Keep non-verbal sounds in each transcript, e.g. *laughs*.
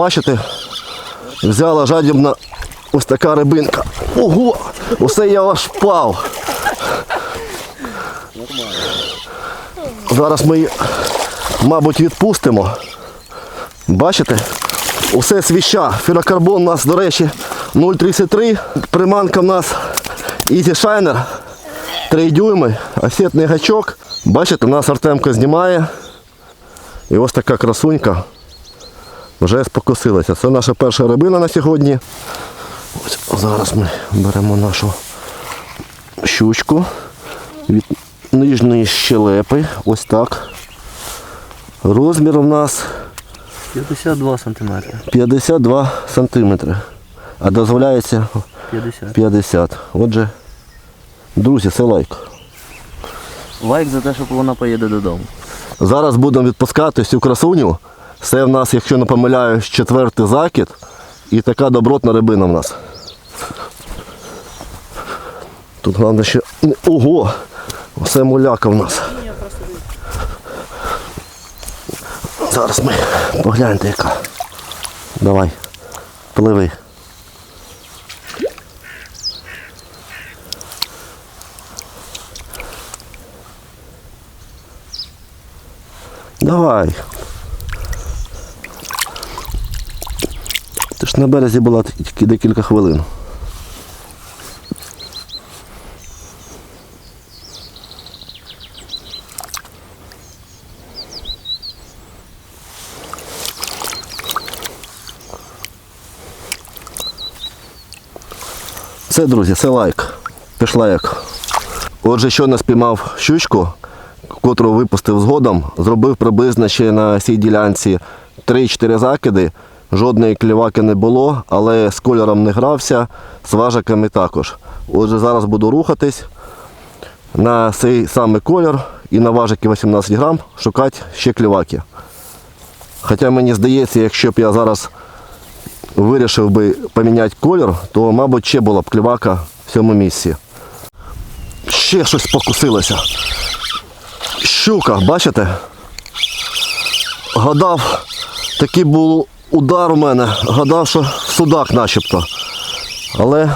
бачите, взяла жадібна ось така рибинка. Ого! Усе я аж впав. Зараз ми її, мабуть, відпустимо. Бачите? Усе свіща. Ферокарбон у нас, до речі, 0,33. Приманка в нас Easy Shiner. 3 дюйми, осетний гачок. Бачите, нас Артемко знімає. І ось така красунька вже спокусилася. Це наша перша рибина на сьогодні. Ось зараз ми беремо нашу щучку від нижньої щелепи. Ось так. Розмір у нас 52 сантиметри. 52 сантиметри. А дозволяється 50. 50. Отже, друзі, це лайк. Лайк за те, що вона поїде додому. Зараз будемо відпускати цю красуню. Це в нас, якщо не помиляюсь, четвертий закид. І така добротна рибина в нас. Тут головне ще. Ого! Оце муляка в нас. Зараз ми погляньте яка. Давай, пливи. Давай. Ти ж на березі була тільки декілька хвилин. Все, друзі, це лайк. Пішла як. Отже, що не спіймав щучку, котру випустив згодом, зробив приблизно ще на цій ділянці 3-4 закиди. Жодної кліваки не було, але з кольором не грався, з важиками також. Отже, зараз буду рухатись на цей самий колір і на важики 18 грам шукати ще кліваки. Хоча мені здається, якщо б я зараз вирішив би поміняти колір, то, мабуть, ще була б клівака в цьому місці. Ще щось покусилося. Щука, бачите? Гадав, такий був удар у мене, гадав, що судак начебто. Але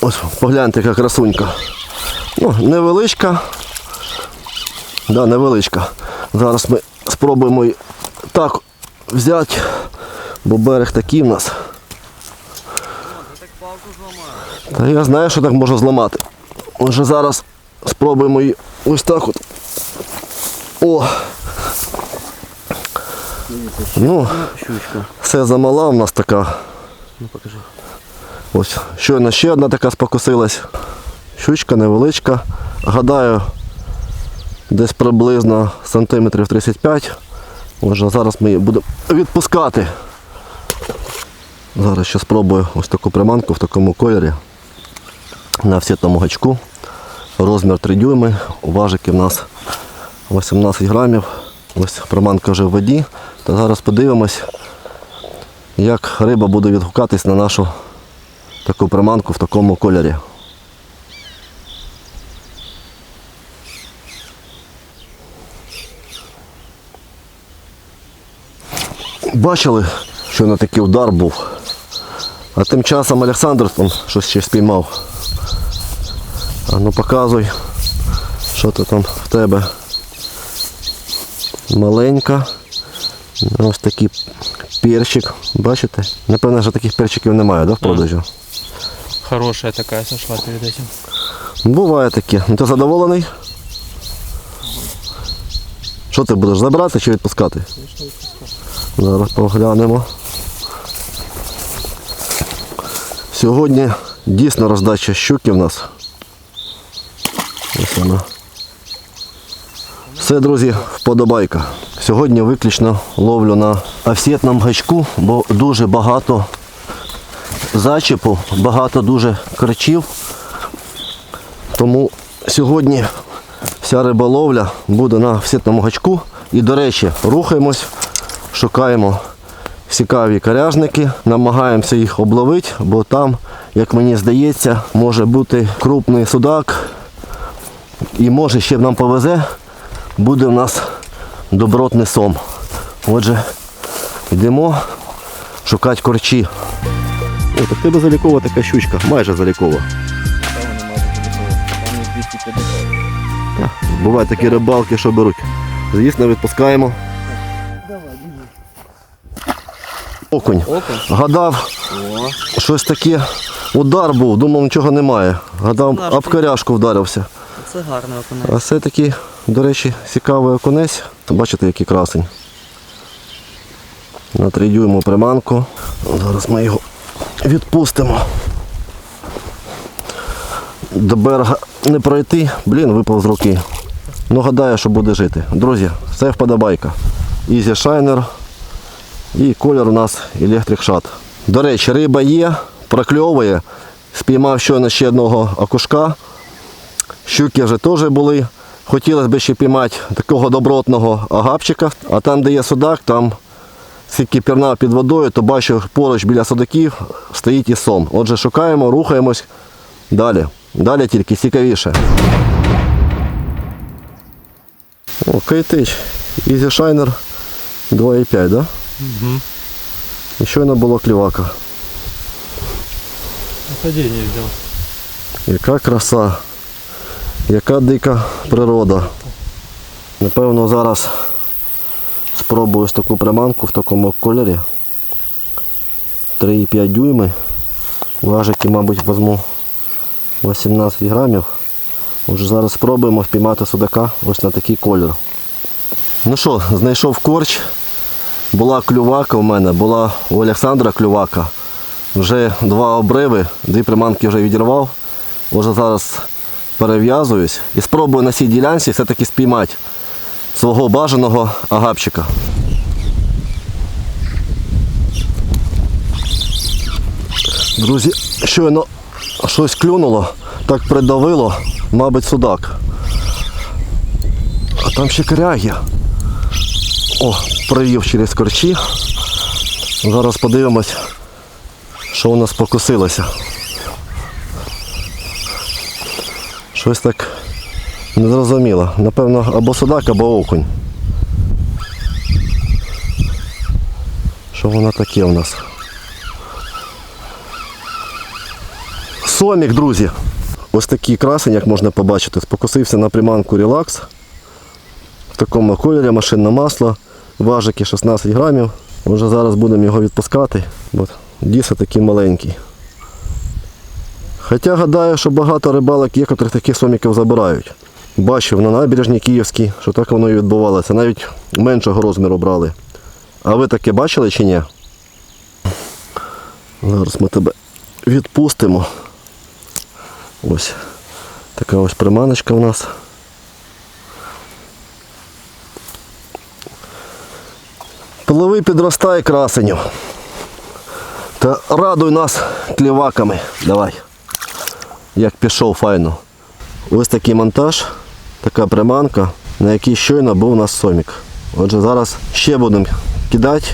ось погляньте, яка красунька. Ну, невеличка. Да, невеличка. Зараз ми спробуємо так взяти, бо берег такий в нас. Та я знаю, що так можу зламати. Отже, зараз спробуємо її ось так от. О! Ну, Щучка. все замала в нас така. Ну покажи. Ось щойно ще одна така спокусилась. Щучка невеличка. Гадаю, десь приблизно сантиметрів 35. Отже, зараз ми її будемо відпускати. Зараз ще спробую ось таку приманку в такому кольорі. На всітому гачку. Розмір 3 дюйми. Важики в нас 18 грамів. Ось приманка вже в воді. Та зараз подивимось, як риба буде відгукатись на нашу таку приманку в такому кольорі. Бачили, що на такий удар був. А тим часом Олександр там щось ще спіймав. А ну показуй, що то там в тебе. Маленька. Ось такий перчик. Бачите? Напевно, що таких перчиків немає, да, в продажу? Хорошая такая сошла перед этим. Буває таке. Ну ти задоволений? Що ти будеш забрати чи відпускати? Зараз поглянемо. Сьогодні дійсно роздача щуки в нас. Ось вона. Все, друзі, вподобайка. Сьогодні виключно ловлю на офсетному гачку, бо дуже багато зачепу, багато дуже кричів. Тому сьогодні вся риболовля буде на всітному гачку. І, до речі, рухаємось, шукаємо цікаві коряжники, намагаємося їх обловити, бо там, як мені здається, може бути крупний судак. І може ще нам повезе, буде в нас добротний сом. Отже, Йдемо шукати корчі. О, так тебе залікова така щучка, майже залікова. Та вони мабуть залишили. Там їх 250. Бувають такі рибалки, що беруть. Звісно, відпускаємо. Окунь. Окунь? Гадав, О, щось таке. Удар був, думав, нічого немає. Гадав, об коряшку вдарився. Це гарний окунець. А це такий, до речі, цікавий окунець. Бачите, який красень. На 3 дюйму приманку. Зараз ми його відпустимо. До берега не пройти, блін, випав з руки. Ну, гадаю, що буде жити. Друзі, це вподобайка. Easy Shiner. І колір у нас Electric Shot. До речі, риба є, прокльовує. Спіймав щойно ще одного окушка. Щуки вже теж були. Хотілося б ще піймати такого добротного агапчика. А там, де є судак, там скільки пірнав під водою, то бачу поруч біля судаків стоїть і сом. Отже, шукаємо, рухаємось далі. Далі тільки цікавіше. О, Кейтич. Easy Shiner 2,5, да? Угу. І щойно було клівака. Падение взял. Яка краса, яка дика природа. Напевно, зараз спробую ось таку приманку в такому кольорі. 3,5 дюйми. Важики, мабуть, візьму 18 грамів. Отже, зараз спробуємо впіймати судака ось на такий колір. Ну що, знайшов корч. Була клювака у мене, була у Олександра клювака. Вже два обриви, дві приманки вже відірвав. Отже, зараз перев'язуюсь і спробую на цій ділянці все-таки спіймати свого бажаного агапчика. Друзі, щойно щось клюнуло, так придавило, мабуть, судак. А там ще коряги. О, привів через корчі. Зараз подивимось, що у нас покусилося. Щось так незрозуміло. Напевно, або судак, або окунь. Що воно таке у нас? Сомік, друзі. Ось такий красень, як можна побачити, спокусився на приманку релакс. В такому кольорі машинне масло, важики 16 грамів. Вже зараз будемо його відпускати, бо дійсно такий маленький. Хоча гадаю, що багато рибалок є, котрих таких соміків забирають. Бачив на набережній Київській, що так воно і відбувалося. Навіть меншого розміру брали. А ви таке бачили чи ні? Зараз ми тебе відпустимо. Ось така ось приманочка в нас. Пиловий підростає красеню. Та радуй нас кліваками. Давай. Як пішов файно. Ось такий монтаж, така приманка, на якій щойно був у нас сомік. Отже, зараз ще будемо кидати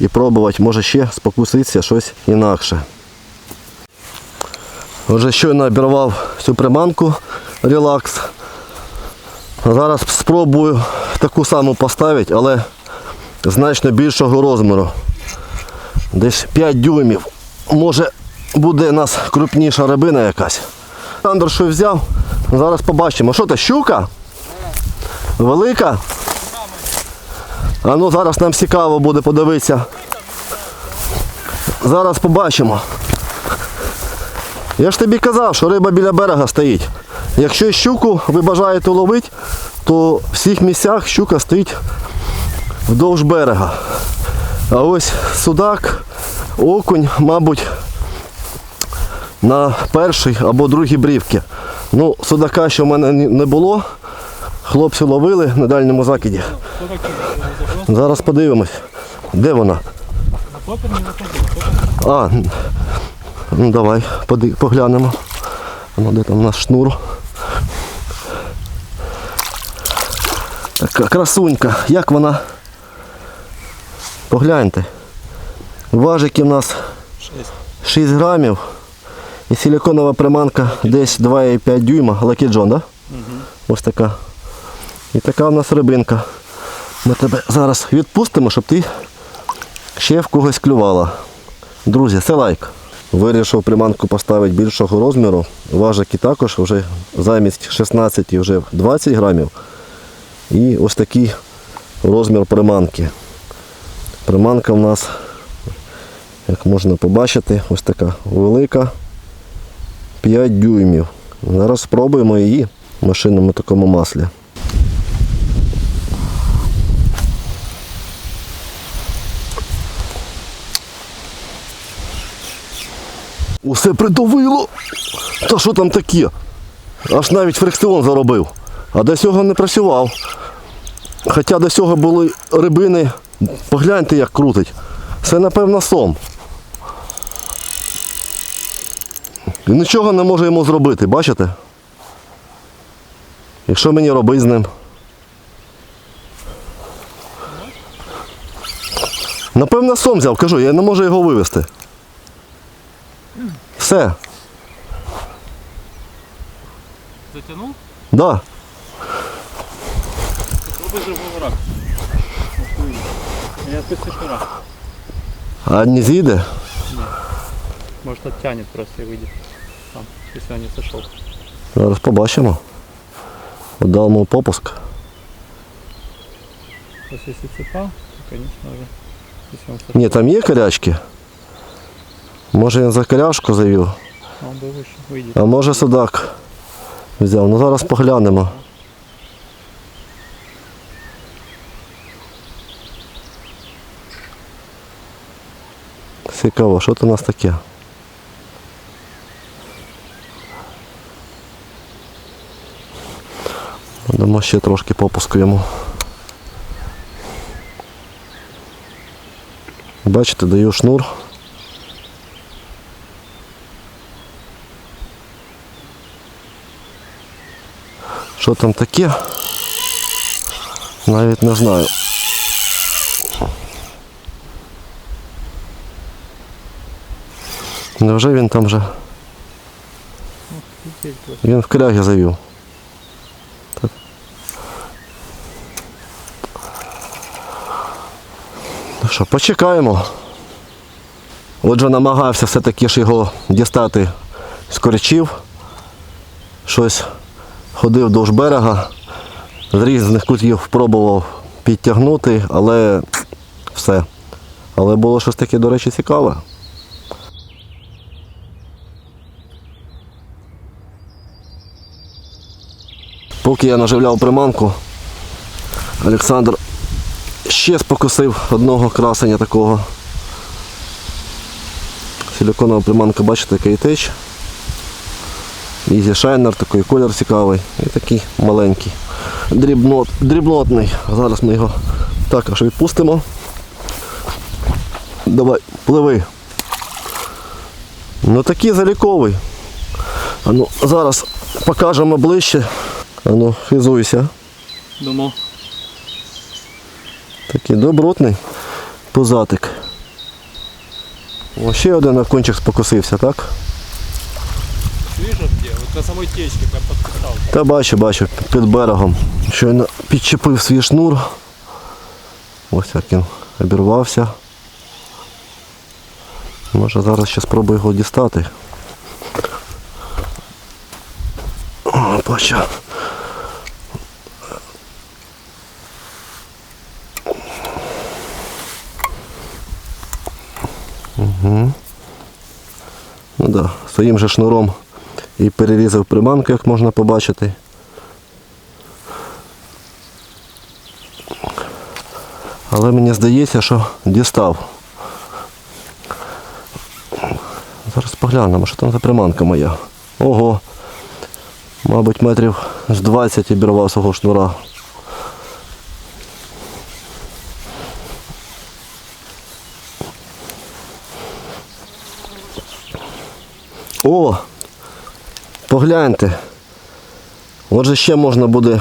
і пробувати, може ще спокуситися щось інакше. Отже, щойно обірвав цю приманку релакс. Зараз спробую таку саму поставити, але значно більшого розміру. Десь 5 дюймів. Може буде у нас крупніша рибина якась. Олександр що взяв? Зараз побачимо. Що це, щука? Велика? А ну зараз нам цікаво буде подивитися. Зараз побачимо. Я ж тобі казав, що риба біля берега стоїть. Якщо щуку ви бажаєте ловити, то в всіх місцях щука стоїть вдовж берега. А ось судак, окунь, мабуть, на першій або другій брівці. Ну, судака, що в мене не було, хлопці ловили на дальньому закиді. Зараз подивимось, де вона. А, ну давай, поглянемо. Ну, де там у нас шнур. Така красунька, як вона? Погляньте. Важики в нас 6 грамів. І силиконова приманка десь 2,5 дюйма. Lucky John, да? Ось така. І така в нас рибинка. Ми тебе зараз відпустимо, щоб ти ще в когось клювала. Друзі, це лайк. Вирішив приманку поставити більшого розміру. Важики також вже замість 16 вже 20 грамів. І ось такий розмір приманки. Приманка в нас, як можна побачити, ось така велика. 5 дюймів. Зараз спробуємо її в машинному такому маслі. Усе придавило. Та що там таке? Аж навіть фрикціон заробив. А до цього не працював. Хоча до цього були рибини. Погляньте, як крутить. Це, напевно, сом. І нічого не може йому зробити, бачите? І що мені робити з ним? Напевно, сом взяв, кажу, я не можу його вивезти. Все, Затянул? да. Же враг. Я спустишь раз. А не зійде? Может оттянет просто и выйдет Там, если он не сошел. Зараз побачимо. Дамо попуск. Просто если цепа, то конечно же. Если он сошел, Ні, там є корячки. Може він за коряшку завів, он бы выше выйдет. а може судак взяв. Ну зараз поглянемо. Цікаво, що це у нас таке? Дамо ще трошки попуску йому. Бачите, даю шнур. Що там таке? Навіть не знаю. Невже він там вже? Він в кряги завів. Що, почекаємо. Отже, намагався все-таки ж його дістати з корчів. Щось ходив довж берега, з різних кутів пробував підтягнути, але все. Але було щось таке, до речі, цікаве. Поки я наживляв приманку, Олександр ще спокусив одного красення такого. Силіконова приманка, бачите, який теч. Ізі шайнер, такий колір цікавий і такий маленький. Дрібнот, дрібнотний. Зараз ми його також відпустимо. Давай, пливи. Ну такий заліковий. А ну, зараз покажемо ближче. А ну, хизуйся. Думал, Такий добротний пузатик. О, ще один окончик спокусився, так? видишь где? Вот на самой течке прям подписал. Та бачу, бачу, під берегом. Щойно підчепив свій шнур. Ось як він обірвався. Може зараз ще спробую його дістати. О, бачу. Да, своїм же шнуром і перерізав приманку, як можна побачити. Але мені здається, що дістав. Зараз поглянемо, що там за приманка моя. Ого. Мабуть, метрів з 20 обірвав свого шнура. О! Погляньте. Отже, ще можна буде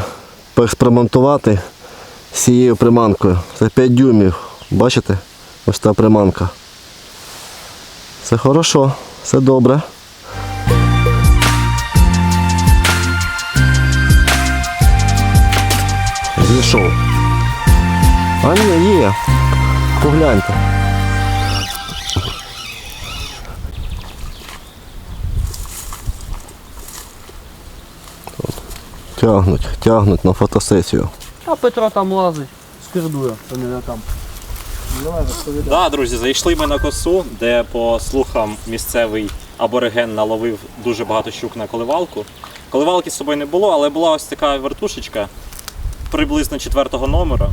поекспериментувати з цією приманкою. Це 5 дюймів. Бачите? Ось та приманка. Це хорошо, все добре. Зійшов. А ні, є. Погляньте. Тягнуть, тягнуть на фотосесію. А Петро там лазить, скирдує, то не там. Да, друзі, зайшли ми на косу, де, по слухам, місцевий абориген наловив дуже багато щук на коливалку. Коливалки з собою не було, але була ось така вертушечка приблизно четвертого номера.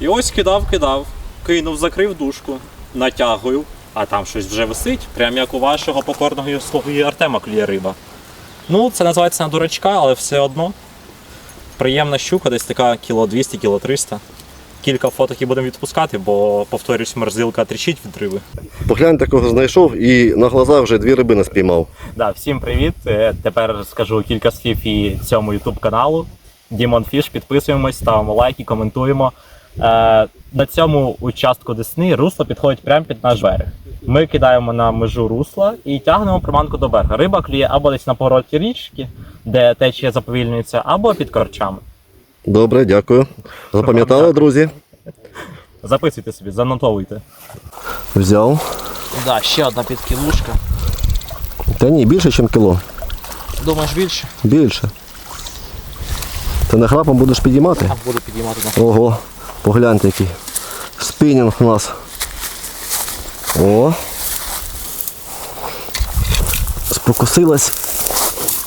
І ось кидав, кидав, кинув, закрив дужку, натягую, а там щось вже висить, прям як у вашого покорного слуги Артема клює риба. Ну, це називається на дурачка, але все одно. Приємна щука, десь така кіло 200, кіло 300. Кілька фоток і будемо відпускати, бо, повторюсь, мерзилка тріщить від риби. Погляньте, кого знайшов і на глазах вже дві рибини спіймав. Да, всім привіт. Е, Тепер скажу кілька слів і цьому YouTube каналу. Дімон Фіш, підписуємось, ставимо лайки, коментуємо. Е, на цьому участку Десни русло підходить прямо під наш берег. Ми кидаємо на межу русла і тягнемо приманку до берега. Риба клює або десь на повороті річки, де течія заповільнюється, або під корчами. Добре, дякую. Запам'ятали, друзі? Записуйте собі, занотовуйте. Взяв. Да, ще одна підкидушка. Та ні, більше, ніж кіло. Думаєш більше? Більше. Ти не храпом будеш підіймати? А, буду підіймати на. Ого, погляньте який. Спінінг у нас. О. Спокусилась.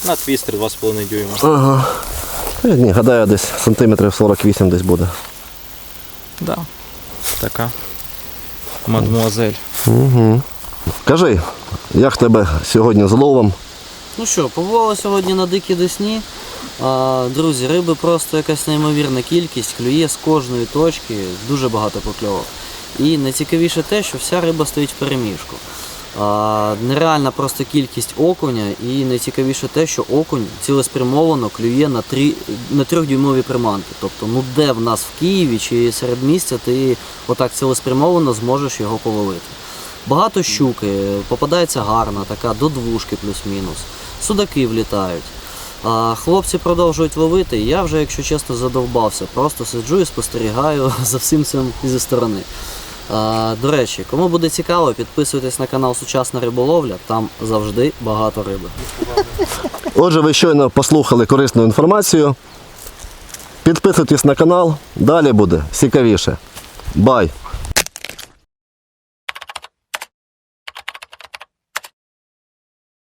На твістер 2,5 дюйма. Ага. Е, Ні, гадаю, десь сантиметрів 48 десь буде. Да. Така. Мадмуазель. Угу. Кажи, як тебе сьогодні з ловом? Ну що, побували сьогодні на дикій десні. Друзі, риби просто якась неймовірна кількість, клює з кожної точки, дуже багато покльовок. І найцікавіше те, що вся риба стоїть в переміжку. Нереальна просто кількість окуня, і найцікавіше те, що окунь цілеспрямовано клює на, три, на трьохдюймові приманки. Тобто, ну де в нас в Києві чи серед місця ти отак цілеспрямовано зможеш його половити. Багато щуки, попадається гарна, така до двушки плюс-мінус. Судаки влітають. А хлопці продовжують ловити, і я вже, якщо чесно, задовбався. Просто сиджу і спостерігаю *laughs* за всім цим зі сторони. А, до речі, кому буде цікаво, підписуйтесь на канал Сучасна риболовля, там завжди багато риби. *laughs* Отже, ви щойно послухали корисну інформацію. Підписуйтесь на канал, далі буде цікавіше. Бай!